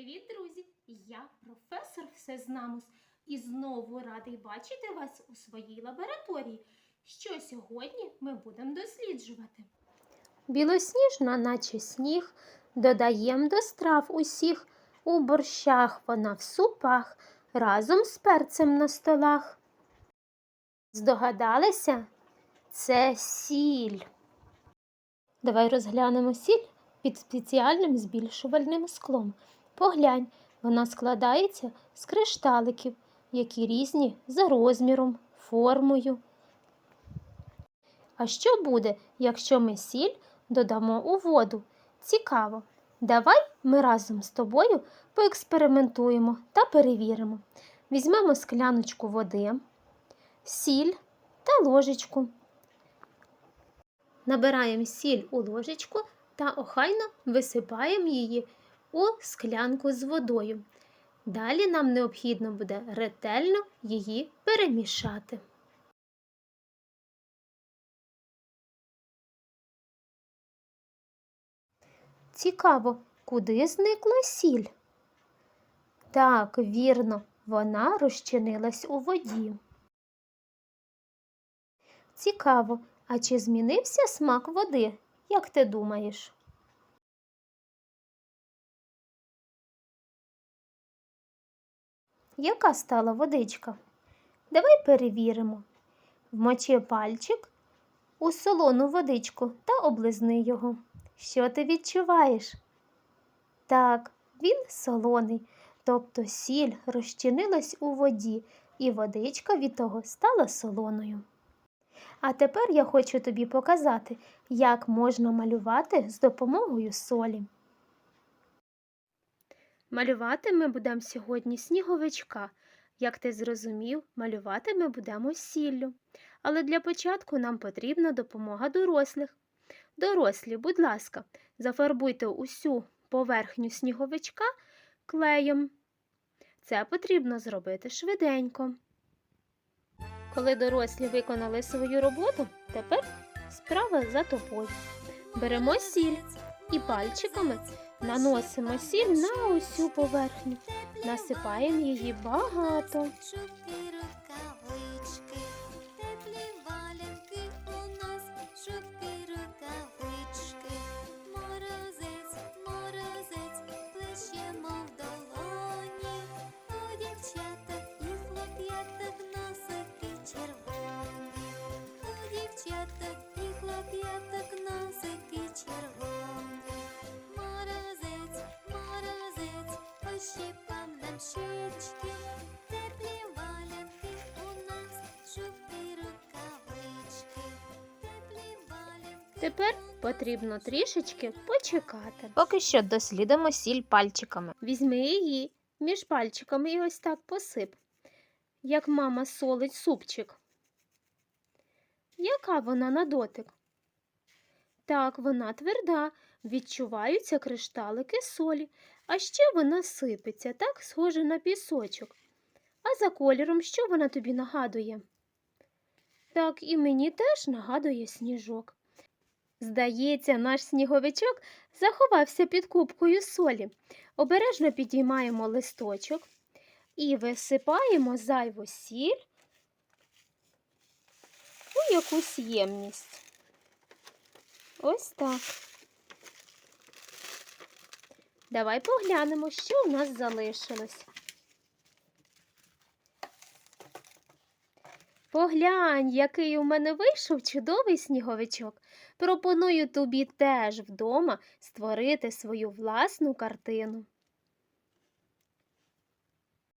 Привіт, друзі! Я професор Всезнамус і знову радий бачити вас у своїй лабораторії. Що сьогодні ми будемо досліджувати? Білосніжна, наче сніг, додаєм до страв усіх. У борщах вона в супах, разом з перцем на столах. Здогадалися? Це сіль. Давай розглянемо сіль під спеціальним збільшувальним склом. Поглянь, вона складається з кришталиків, які різні за розміром, формою. А що буде, якщо ми сіль додамо у воду? Цікаво. Давай ми разом з тобою поекспериментуємо та перевіримо. Візьмемо скляночку води, сіль та ложечку. Набираємо сіль у ложечку та охайно висипаємо її у склянку з водою. Далі нам необхідно буде ретельно її перемішати. Цікаво, куди зникла сіль? Так, вірно, вона розчинилась у воді. Цікаво, а чи змінився смак води, як ти думаєш? Яка стала водичка? Давай перевіримо. Вмочи пальчик у солону водичку та облизни його. Що ти відчуваєш? Так, він солоний, тобто сіль розчинилась у воді, і водичка від того стала солоною. А тепер я хочу тобі показати, як можна малювати з допомогою солі. Малювати ми будемо сьогодні сніговичка. Як ти зрозумів, малювати ми будемо сіллю. Але для початку нам потрібна допомога дорослих. Дорослі, будь ласка, зафарбуйте усю поверхню сніговичка клеєм. Це потрібно зробити швиденько. Коли дорослі виконали свою роботу, тепер справа за тобою. Беремо сіль і пальчиками наносимо сіль на усю поверхню. Насипаємо її багато. Щічки, теплі валянки у нас, шубки, рукавички, теплі валянки. Тепер потрібно трішечки почекати. Поки що дослідимо сіль пальчиками. Візьми її між пальчиками і ось так посип, як мама солить супчик. Яка вона на дотик? Так, вона тверда, відчуваються кришталики солі, а ще вона сипеться, так схоже на пісочок. А за кольором що вона тобі нагадує? Так, і мені теж нагадує сніжок. Здається, наш сніговичок заховався під кубкою солі. Обережно підіймаємо листочок і висипаємо зайву сіль у якусь ємність. Ось так. Давай поглянемо, що у нас залишилось. Поглянь, який у мене вийшов чудовий сніговичок. Пропоную тобі теж вдома створити свою власну картину.